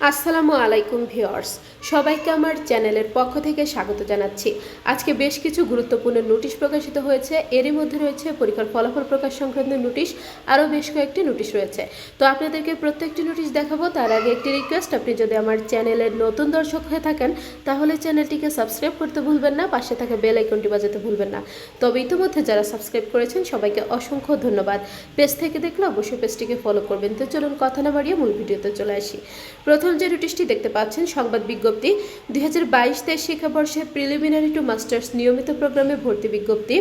আসসালামু আলাইকুম ভিউয়ার্স, সবাইকে আমার চ্যানেলের পক্ষ থেকে স্বাগত জানাচ্ছি। আজকে বেশ কিছু গুরুত্বপূর্ণ নোটিশ প্রকাশিত হয়েছে। এরই মধ্যে রয়েছে পরীক্ষার ফলাফল প্রকাশ সংক্রান্ত নোটিশ, আরও বেশ কয়েকটি নোটিশ রয়েছে। তো আপনাদেরকে প্রত্যেকটি নোটিশ দেখাবো, তার আগে একটি রিকোয়েস্ট, আপনি যদি আমার চ্যানেলের নতুন দর্শক হয়ে থাকেন, তাহলে চ্যানেলটিকে সাবস্ক্রাইব করতে ভুলবেন না, পাশে থাকা বেল আইকনটি বাজাতে ভুলবেন না। তবে ইতিমধ্যে যারা সাবস্ক্রাইব করেছেন, সবাইকে অসংখ্য ধন্যবাদ। পেজ থেকে দেখলে অবশ্যই পেজটিকে ফলো করবেন। তো চলুন, কথা না বাড়িয়ে মূল ভিডিওতে চলে আসি। প্রথম যে নোটিশটি দেখতে পাচ্ছেন সংবাদ বিজ্ঞপ্তি। দুই হাজার বাইশ তেইশ শিক্ষাবর্ষে প্রিলিমিনারি টু মাস্টার্স নিয়মিত প্রোগ্রামে ভর্তি বিজ্ঞপ্তি।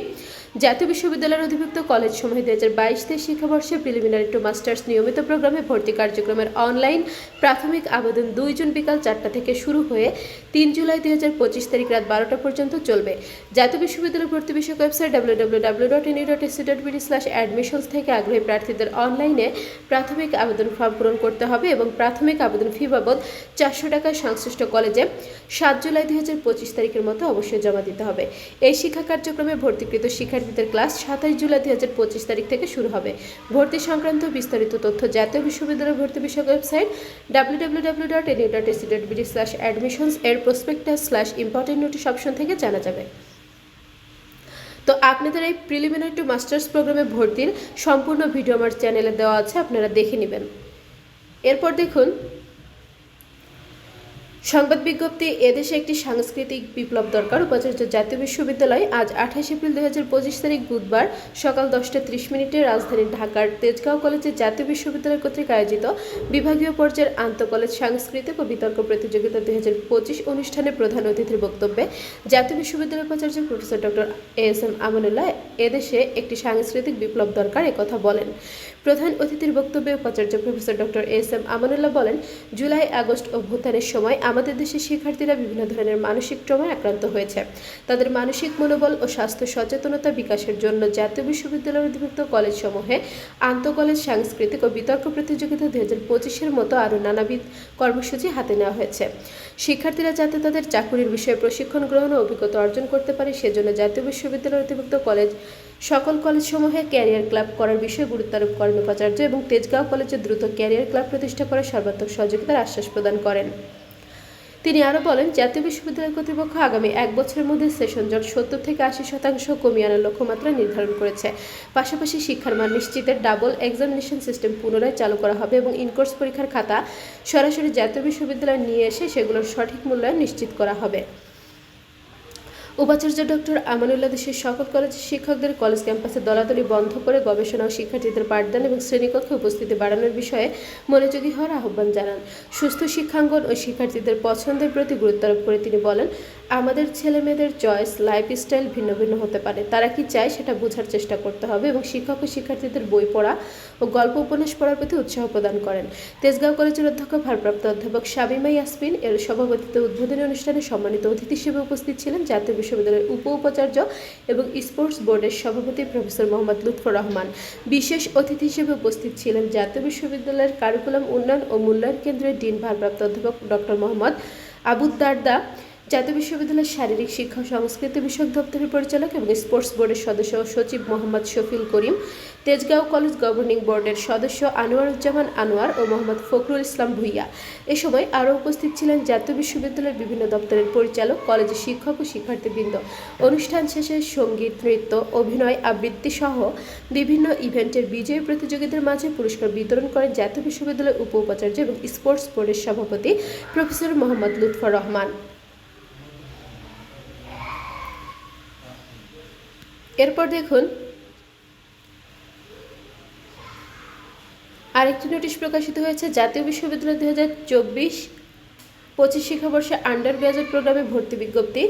জাতীয় বিশ্ববিদ্যালয়ের অধিভুক্ত কলেজ সমূহে দুই হাজার বাইশ তেইশ শিক্ষাবর্ষে প্রিলিমিনারি টু মাস্টার্স নিয়মিত প্রোগ্রামে ভর্তি কার্যক্রমের অনলাইন প্রাথমিক আবেদন দুই জুন বিকাল চারটা থেকে শুরু হয়ে তিন জুলাই দুই হাজার পঁচিশ তারিখ রাত বারোটা পর্যন্ত চলবে। জাতীয় বিশ্ববিদ্যালয় ভর্তি বিষয়ক website W W W dot NU dot AC dot BD slash admissions থেকে আগ্রহী প্রার্থীদের অনলাইনে প্রাথমিক আবেদন ফর্ম পূরণ করতে হবে এবং প্রাথমিক আবেদন ফি বাবদ চারশো টাকা সংশ্লিষ্ট কলেজে সাত জুলাই দুই হাজার পঁচিশ তারিখের মতো অবশ্যই জমা দিতে হবে। এই শিক্ষা কার্যক্রমে ভর্তিকৃত শিক্ষার্থীদের ক্লাস সাতাশ জুলাই দুই হাজার পঁচিশ তারিখ থেকে শুরু হবে। ভর্তি সংক্রান্ত বিস্তারিত তথ্য জাতীয় বিশ্ববিদ্যালয় ভর্তি বিষয়ক website W W dot NU dot AC dot BD slash admissions এর prospectus slash important notice option থেকে জানা যাবে। তো আপনাদের এই প্রিলিমিনারি টু মাস্টার্স প্রোগ্রামে ভর্তির সম্পূর্ণ ভিডিও আমার চ্যানেলে দেওয়া আছে, আপনারা দেখে নেবেন। এরপর দেখুন সংবাদ বিজ্ঞপ্তি, এদেশে একটি সাংস্কৃতিক বিপ্লব দরকার। উপাচার্য জাতীয় বিশ্ববিদ্যালয় আজ আঠাশ এপ্রিল দুই হাজার পঁচিশ তারিখ বুধবার সকাল দশটা ত্রিশ মিনিটে রাজধানী ঢাকার তেজগাঁও কলেজে জাতীয় বিশ্ববিদ্যালয় কর্তৃক আয়োজিত বিভাগীয় পর্যায়ের আন্তঃকলেজ সাংস্কৃতিক ও বিতর্ক প্রতিযোগিতা দুই হাজার পঁচিশ অনুষ্ঠানে প্রধান অতিথির বক্তব্যে জাতীয় বিশ্ববিদ্যালয় উপাচার্য professor doctor A S M Amanullah এদেশে একটি সাংস্কৃতিক বিপ্লব দরকার একথা বলেন। প্রধান অতিথির বক্তব্যে উপাচার্য professor doctor S M Amanullah বলেন, জুলাই আগস্ট ও অভ্যুত্থানের সময় আমাদের দেশের শিক্ষার্থীরা বিভিন্ন ধরনের মানসিক ট্রমায় আক্রান্ত হয়েছে। তাদের মানসিক মনোবল ও স্বাস্থ্য সচেতনতা বিকাশের জন্য জাতীয় বিশ্ববিদ্যালয়ের অধিভুক্ত কলেজসমূহে আন্তঃকলেজ সাংস্কৃতিক ও বিতর্ক প্রতিযোগিতা দুই হাজার পঁচিশের মতো আরও নানাবিধ কর্মসূচি হাতে নেওয়া হয়েছে। শিক্ষার্থীরা যাতে তাদের চাকুরির বিষয়ে প্রশিক্ষণ গ্রহণ ও অভিজ্ঞতা অর্জন করতে পারে, সেজন্য জাতীয় বিশ্ববিদ্যালয়ের অধিভুক্ত কলেজ সকল কলেজসমূহে ক্যারিয়ার ক্লাব করার বিষয়ে গুরুত্ব আরোপ করেন উপাচার্য এবং তেজগাঁও কলেজে দ্রুত ক্যারিয়ার ক্লাব প্রতিষ্ঠা করার সর্বাত্মক সহযোগিতার আশ্বাস প্রদান করেন। তিনি আরও বলেন, জাতীয় বিশ্ববিদ্যালয় কর্তৃপক্ষ আগামী এক বছরের মধ্যে সেশন জট সত্তর থেকে আশি শতাংশ কমিয়ে আনার লক্ষ্যমাত্রা নির্ধারণ করেছে। পাশাপাশি শিক্ষার মান নিশ্চিতের ডাবল এক্সামিনেশন সিস্টেম পুনরায় চালু করা হবে এবং ইনকোর্স পরীক্ষার খাতা সরাসরি জাতীয় বিশ্ববিদ্যালয়ে নিয়ে এসে সেগুলোর সঠিক মূল্যায়ন নিশ্চিত করা হবে। উপাচার্য ডক্টর আমানুল্লাহ দেশের সকল কলেজের শিক্ষকদের কলেজ ক্যাম্পাসে দলাদলি বন্ধ করে গবেষণা ও শিক্ষার্থীদের পাঠদান এবং শ্রেণীকক্ষে উপস্থিতি বাড়ানোর বিষয়ে মনোযোগী হওয়ার আহ্বান জানান। সুস্থ শিক্ষাঙ্গন ও শিক্ষার্থীদের পছন্দের প্রতি গুরুত্ব আরোপ করে তিনি বলেন আমাদের ছেলে মেয়েদের চয়েস লাইফস্টাইল ভিন্ন ভিন্ন হতে পারে। তারা কি চায় সেটা বোঝার চেষ্টা করতে হবে এবং শিক্ষক ও শিক্ষার্থীদের বই পড়া ও গল্প উপন্যাস পড়ার প্রতি উৎসাহ প্রদান করেন। তেজগাঁও কলেজের অধ্যক্ষ ভারপ্রাপ্ত অধ্যাপক শাবিমা ইয়াসমিন এর সভাপতিত্বে উদ্বোধনী অনুষ্ঠানে সম্মানিত অতিথি হিসেবে উপস্থিত ছিলেন জাতীয় বিশ্ববিদ্যালয়ের উপ উপাচার্য এবং স্পোর্টস বোর্ডের সভাপতি প্রফেসর মোহাম্মদ লুৎফর রহমান। বিশেষ অতিথি হিসেবে উপস্থিত ছিলেন জাতীয় বিশ্ববিদ্যালয়ের কারিকুলাম উন্নয়ন ও মূল্যায়ন কেন্দ্রের ডিন ভারপ্রাপ্ত অধ্যাপক ডক্টর মোহাম্মদ আবুদ্দারদা জাতীয় বিশ্ববিদ্যালয়ের শারীরিক শিক্ষা সংস্কৃতি বিষয়ক দপ্তরের পরিচালক এবং স্পোর্টস বোর্ডের সদস্য সচিব মোহাম্মদ শফিল করিম, তেজগাঁও কলেজ গভর্নিং বোর্ডের সদস্য আনোয়ারুজ্জামান আনোয়ার ও মোহাম্মদ ফখরুল ইসলাম ভুইয়া। এ সময় আরও উপস্থিত ছিলেন জাতীয় বিশ্ববিদ্যালয়ের বিভিন্ন দপ্তরের পরিচালক কলেজের শিক্ষক ও শিক্ষার্থীবৃন্দ। অনুষ্ঠান শেষে সংগীত, নৃত্য, অভিনয়, আবৃত্তি সহ বিভিন্ন ইভেন্টের বিজয়ী প্রতিযোগীদের মাঝে পুরস্কার বিতরণ করেন জাতীয় বিশ্ববিদ্যালয়ের উপ উপাচার্য এবং স্পোর্টস বোর্ডের সভাপতি প্রফেসর মোহাম্মদ লুৎফর রহমান। এরপর দেখুন, আরেকটি নোটিশ প্রকাশিত হয়েছে, জাতীয় বিশ্ববিদ্যালয় দু হাজার চব্বিশ পঁচিশ শিক্ষাবর্ষে আন্ডার গ্রাজুয়েট প্রোগ্রামে ভর্তি বিজ্ঞপ্তি।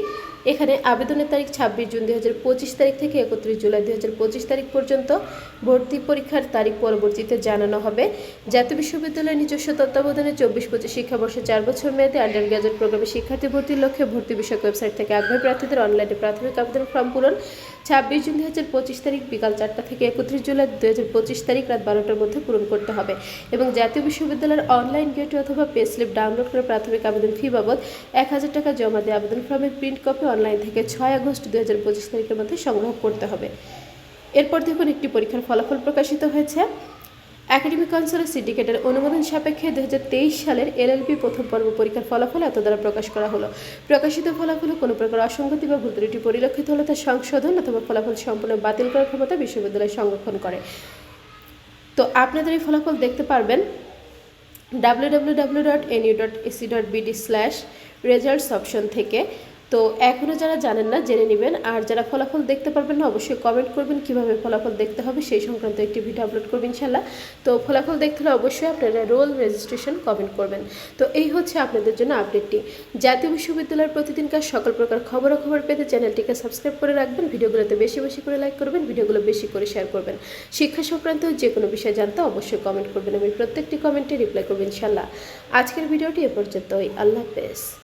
এখানে আবেদনের তারিখ ছাব্বিশ জুন দুই হাজার পঁচিশ তারিখ থেকে একত্রিশ জুলাই দুই তারিখ পর্যন্ত ভর্তি পরীক্ষার তারিখ পরবর্তীতে জানানো হবে। জাতীয় বিশ্ববিদ্যালয়ের নিজস্ব তত্ত্বাবধানে চব্বিশ পঁচিশ শিক্ষাবর্ষে চার বছর মেয়াদে আন্ডার গ্রাজুয়েট প্রোগ্রামে শিক্ষার্থী ভর্তির লক্ষ্যে ভর্তি বিষয়ক ওয়েবসাইট থেকে আগ্রহী প্রার্থীদের অনলাইনে প্রাথমিক আবেদন ফর্ম পূরণ। ছাব্বিশ জুন দুই হাজার পঁচিশ তারিখ বিকাল চারটা থেকে একত্রিশ জুলাই দুই হাজার পঁচিশ তারিখ রাত বারোটার মধ্যে পূরণ করতে হবে এবং জাতীয় বিশ্ববিদ্যালয়ের অনলাইন গেটে অথবা পে স্লিপ ডাউনলোড করে প্রাথমিক আবেদন ফি বাবদ এক হাজার টাকা জমা দিয়ে আবেদন ফর্মের প্রিন্ট কপি অনলাইন থেকে ছয় আগস্ট দুই হাজার পঁচিশ তারিখের মধ্যে সংগ্রহ করতে হবে। এরপর দেখুন একটি পরীক্ষার ফলাফল প্রকাশিত হয়েছে। একাডেমিক কাউন্সিলের সিন্ডিকেটের অনুমোদন সাপেক্ষে দু সালের এলএলবি প্রথম পর্ব পরীক্ষার ফলাফল এত দ্বারা প্রকাশ করা হলো। প্রকাশিত ফলাফলে কোনো প্রকার অসঙ্গতি বা ভুল পরিলক্ষিত হলে তা সংশোধন অথবা ফলাফল সম্পূর্ণ বাতিল করার ক্ষমতা বিশ্ববিদ্যালয় সংরক্ষণ করে। তো আপনাদের এই ফলাফল দেখতে পারবেন। W W W dot NU dot AC dot BD slash results option থেকে। তো এখনও যারা জানেন না, জেনে নেবেন। আর যারা ফলাফল দেখতে পারবেন না, অবশ্যই কমেন্ট করবেন, কীভাবে ফলাফল দেখতে হবে সেই সংক্রান্ত একটি ভিডিও আপলোড করবেন ইনশাল্লাহ তো ফলাফল দেখতে হলে অবশ্যই আপনারা রোল রেজিস্ট্রেশন কমেন্ট করবেন। তো এই হচ্ছে আপনাদের জন্য আপডেটটি জাতীয় বিশ্ববিদ্যালয়ের প্রতিদিনকার সকল প্রকার খবরাখবর পেতে চ্যানেলটিকে সাবস্ক্রাইব করে রাখবেন, ভিডিওগুলোতে বেশি বেশি করে লাইক করবেন, ভিডিওগুলো বেশি করে শেয়ার করবেন। শিক্ষা সংক্রান্ত যে কোনো বিষয় জানতে অবশ্যই কমেন্ট করবেন। আমি প্রত্যেকটি কমেন্টে রিপ্লাই করবেন ইনশাল্লাহ আজকের ভিডিওটি এ পর্যন্তই। আল্লাহ হাফেজ।